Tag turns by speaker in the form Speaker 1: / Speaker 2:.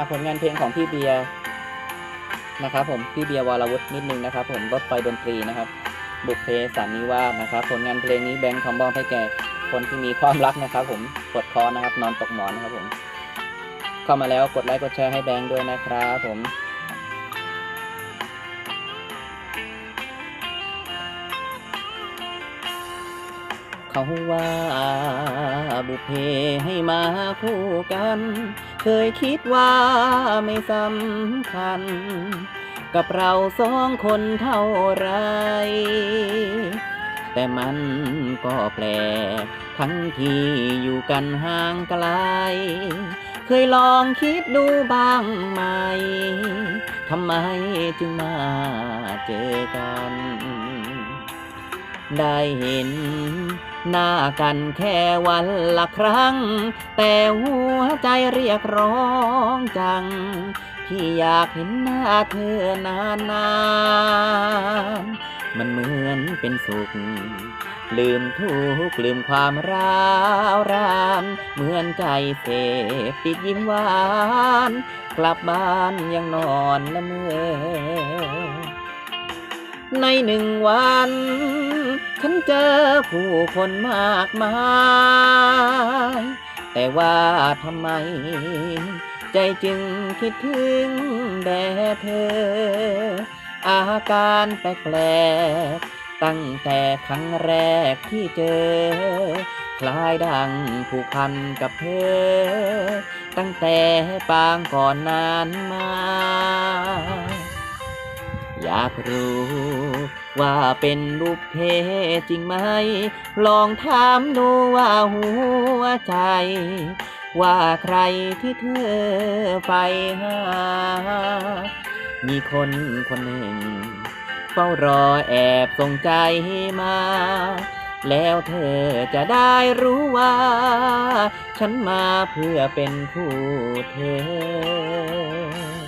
Speaker 1: อะผลงานเพลงของพี่เบียร์นะครับผมพี่เบียร์วรวุฒินิดนึงนะครับ ผมรถไฟดนตรีนะครับ บุกเพสันนิวาสนะครับ ผลงานเพลงนี้แบงค์คอมบอมให้แก่คนที่มีความรักนะครับ ผมปวดคอนะครับ นอนตกหมอนนะครับผม เข้ามาแล้วกดไลค์กดแชร์ให้แบงค์ด้วยนะครับผม เขาว่าบุเพให้มาคู่กัน เคยคิดว่าไม่สำคัญ กับเราสองคนเท่าไร แต่มันก็แปลกทั้งที่อยู่กันห่างไกล เคยลองคิดดูบ้างไหม ทำไมจึงมาเจอกัน ได้เห็น หน้ากันแค่วันละครั้ง แต่หัวใจเรียกร้องจังที่อยากเห็นหน้าเธอนานๆ มันเหมือนเป็นสุข ลืมทุกข์ลืมความร้าวรานเหมือนใจเสพติดยิ้มหวาน กลับบ้านยังนอนละเมอ ในหนึ่งวัน ฉันเจอผู้คนมากมาย แต่ว่าทำไม ใจจึงคิดถึงแต่เธอ อาการแปลกๆตั้งแต่ครั้งแรกที่เจอ คล้ายดังผูกพันกับเธอ ตั้งแต่ปางก่อนนานมา อยากรู้ ว่าเป็นบุพเพจริงไหม ลองถามดูว่าหัวใจ ว่าใครที่เธอไปหา มีคนคนหนึ่ง เฝ้ารอแอบส่งใจมา แล้วเธอจะได้รู้ว่า ฉันมาเพื่อเป็นคู่เธอ